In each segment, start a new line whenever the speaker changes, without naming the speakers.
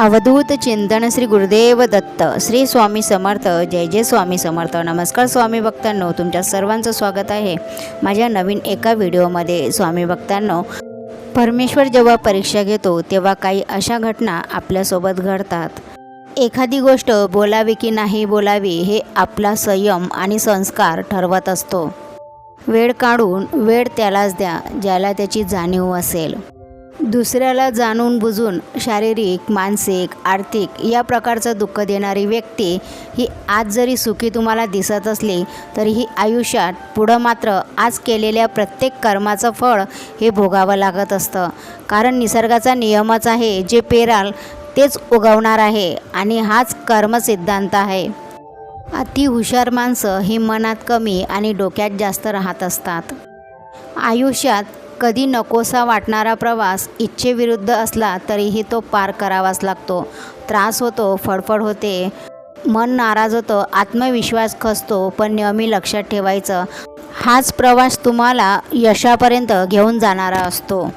अवधूत चिंतन श्री गुरुदेव दत्त श्री स्वामी समर्थ जय जय स्वामी समर्थ. नमस्कार स्वामी भक्तांनो तुमच्या सर्वांचं स्वागत आहे माझ्या नवीन एका व्हिडिओमध्ये. स्वामी भक्तांनो परमेश्वर जेव्हा परीक्षा घेतो तेव्हा काही अशा घटना आपल्यासोबत घडतात. एखादी गोष्ट बोलावी की नाही बोलावी हे आपला संयम आणि संस्कार ठरवत असतो. वेळ काढून वेळ त्यालाच द्या ज्याला त्याची जाणीव असेल. दुसऱ्याला जाणून बुजून शारीरिक मानसिक आर्थिक या प्रकारचं दुःख देणारी व्यक्ती ही आज जरी सुखी तुम्हाला दिसत असली तरीही आयुष्यात पुढं मात्र आज केलेल्या प्रत्येक कर्माचं फळ हे भोगावं लागत असतं. कारण निसर्गाचा नियमच आहे जे पेराल तेच उगवणार आहे आणि हाच कर्मसिद्धांत आहे. अति हुशार माणसं ही मनात कमी आणि डोक्यात जास्त राहत असतात. आयुष्यात कधी नकोसा वाटणारा प्रवास इच्छेविरुद्ध असला तरीही तो पार करावाच लागतो. त्रास होतो फडफड होते. मन नाराज होतं आत्मविश्वास खसतो पण नेहमी लक्षात ठेवायचं हाच प्रवास तुम्हाला यशापर्यंत घेऊन जाणारा असतो.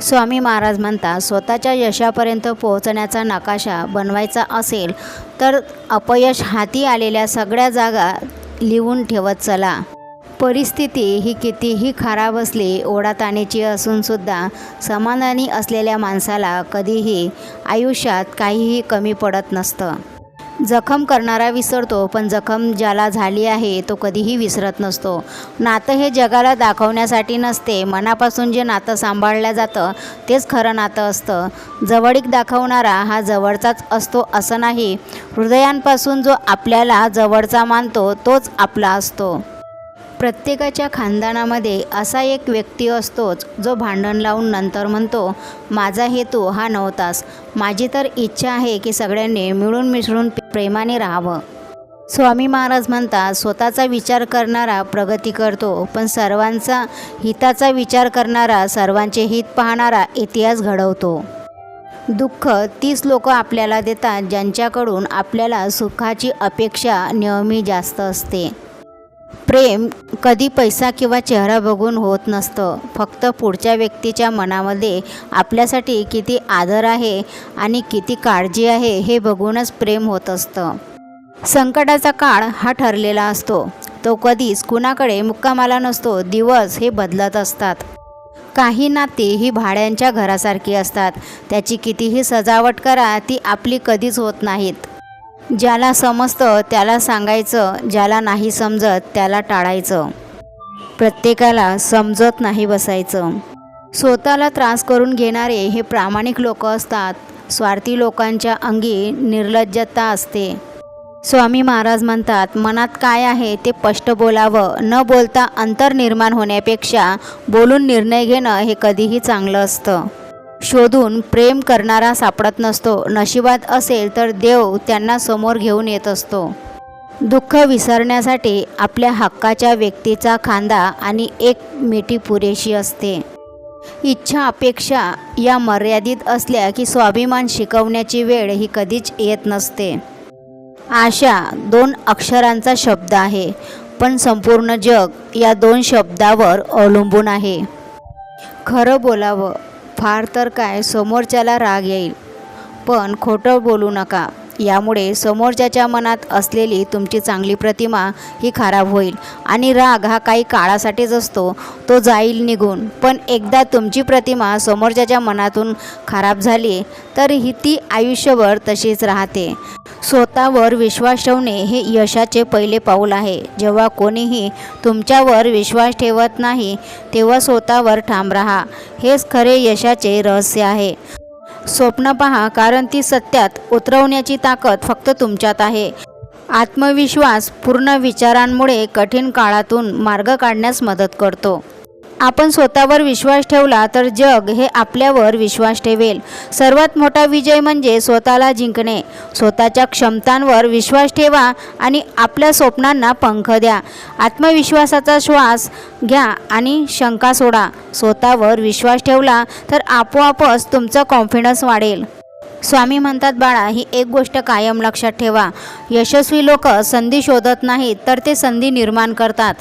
स्वामी महाराज म्हणतात स्वतःच्या यशापर्यंत पोहोचण्याचा नकाशा बनवायचा असेल तर अपयश हाती आलेल्या सगळ्या जागा लिहून ठेवत चला. परिस्थिती ही कितीही खराब असली ओढाताणीची असूनसुद्धा समाधानी असलेल्या माणसाला कधीही आयुष्यात काहीही कमी पडत नसतं. जखम करणारा विसरतो पण जखम ज्याला झाली आहे तो कधीही विसरत नसतो. नातं हे जगाला दाखवण्यासाठी नसते मनापासून जे नातं सांभाळलं जातं तेच खरं नातं असतं. जवळीक दाखवणारा हा जवळचाच असतो असं नाही. हृदयांपासून जो आपल्याला जवळचा मानतो तोच आपला असतो. प्रत्येकाच्या खानदानामध्ये असा एक व्यक्ती असतोच जो भांडण लावून नंतर म्हणतो माझा हेतू हा नव्हताच. माझी तर इच्छा आहे की सगळ्यांनी मिळून मिसळून प्रेमाने राहावं. स्वामी महाराज म्हणतात स्वतःचा विचार करणारा प्रगती करतो पण सर्वांचा हिताचा विचार करणारा सर्वांचे हित पाहणारा इतिहास घडवतो. दुःख तीच लोक आपल्याला देतात ज्यांच्याकडून आपल्याला सुखाची अपेक्षा नेहमी जास्त असते. प्रेम कधी पैसा किंवा चेहरा बघून होत नसतं. फक्त पुढच्या व्यक्तीच्या मनामध्ये आपल्यासाठी किती आदर आहे आणि किती काळजी आहे हे बघूनच प्रेम होत असतं. संकटाचा काळ हा ठरलेला असतो. तो कधीच कुणाकडे मुक्कामाला नसतो. दिवस हे बदलत असतात. काही नाती ही भाड्यांच्या घरासारखी असतात. त्याची कितीही सजावट करा ती आपली कधीच होत नाहीत. ज्याला समजतं त्याला सांगायचं ज्याला नाही समजत त्याला टाळायचं. प्रत्येकाला समजत नाही बसायचं. स्वतःला त्रास करून घेणारे हे प्रामाणिक लोक असतात. स्वार्थी लोकांच्या अंगी निर्लज्जता असते. स्वामी महाराज म्हणतात मनात काय आहे ते स्पष्ट बोलावं. न बोलता अंतर निर्माण होण्यापेक्षा बोलून निर्णय घेणं हे कधीही चांगलं असतं. शोधून प्रेम करणारा सापडत नसतो. नशिबात असेल तर देव त्यांना समोर घेऊन येत असतो. दुःख विसरण्यासाठी आपल्या हक्काच्या व्यक्तीचा खांदा आणि एक मिठी पुरेशी असते. इच्छा अपेक्षा या मर्यादित असल्या की स्वाभिमान शिकवण्याची वेळ ही कधीच येत नसते. आशा दोन अक्षरांचा शब्द आहे पण संपूर्ण जग या दोन शब्दावर अवलंबून आहे. खरं बोलावं फार तर काय समोरच्याला राग येईल. पण खोटं बोलू नका. यामुळे समोरच्याच्या मनात असलेली तुमची चांगली प्रतिमा ही खराब होईल. आणि राग हा काही काळासाठीच असतो. तो जाईल निघून. पण एकदा तुमची प्रतिमा समोरच्याच्या मनातून खराब झाली तर ही ती आयुष्यभर तशीच राहते. स्वतःवर विश्वास ठेवणे हे यशाचे पहिले पाऊल आहे. जेव्हा कोणीही तुमच्यावर विश्वास ठेवत नाही तेव्हा स्वतःवर ठाम राहा. हेच खरे यशाचे रहस्य आहे. स्वप्न पहा कारण ती सत्यात उतरवण्याची ताकद फक्त तुमच्यात आहे. आत्मविश्वास पूर्ण विचारांमुळे कठीण काळातून मार्ग काढण्यास मदत करतो. आपण स्वतःवर विश्वास ठेवला तर जग हे आपल्यावर विश्वास ठेवेल. सर्वात मोठा विजय म्हणजे स्वतःला जिंकणे. स्वतःच्या क्षमतांवर विश्वास ठेवा आणि आपल्या स्वप्नांना पंख द्या. आत्मविश्वासाचा श्वास घ्या आणि शंका सोडा. स्वतःवर विश्वास ठेवला तर आपोआपच तुमचा कॉन्फिडन्स वाढेल. स्वामी म्हणतात बाळा ही एक गोष्ट कायम लक्षात ठेवा. यशस्वी लोक संधी शोधत नाहीत तर ते संधी निर्माण करतात.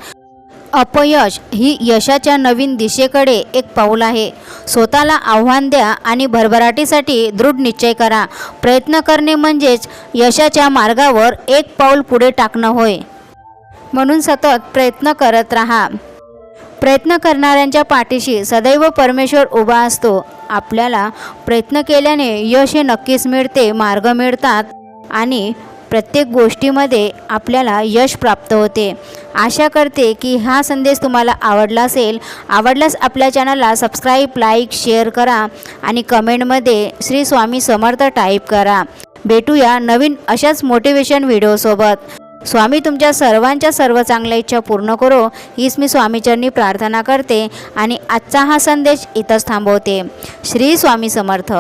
अपयश ही यशाच्या नवीन दिशेकडे एक पाऊल आहे. स्वतःला आव्हान द्या आणि भरभराटीसाठी दृढ निश्चय करा. प्रयत्न करणे म्हणजेच यशाच्या मार्गावर एक पाऊल पुढे टाकणं होय. म्हणून सतत प्रयत्न करत राहा. प्रयत्न करणाऱ्यांच्या पाठीशी सदैव परमेश्वर उभा असतो. आपल्याला प्रयत्न केल्याने यश हे नक्कीच मिळते मार्ग मिळतात आणि प्रत्येक गोष्टीमध्ये आपल्याला यश प्राप्त होते. आशा करते की हा संदेश तुम्हाला आवडला असेल. आवडल्यास आपल्या चॅनलला सबस्क्राईब लाईक शेअर करा आणि कमेंटमध्ये श्री स्वामी समर्थ टाईप करा. भेटूया नवीन अशाच मोटिवेशन व्हिडिओसोबत. स्वामी तुमच्या सर्वांच्या सर्व चांगल्या इच्छा पूर्ण करो हीच मी स्वामीचरणी प्रार्थना करते आणि आजचा हा संदेश इथंच थांबवते. श्री स्वामी समर्थ.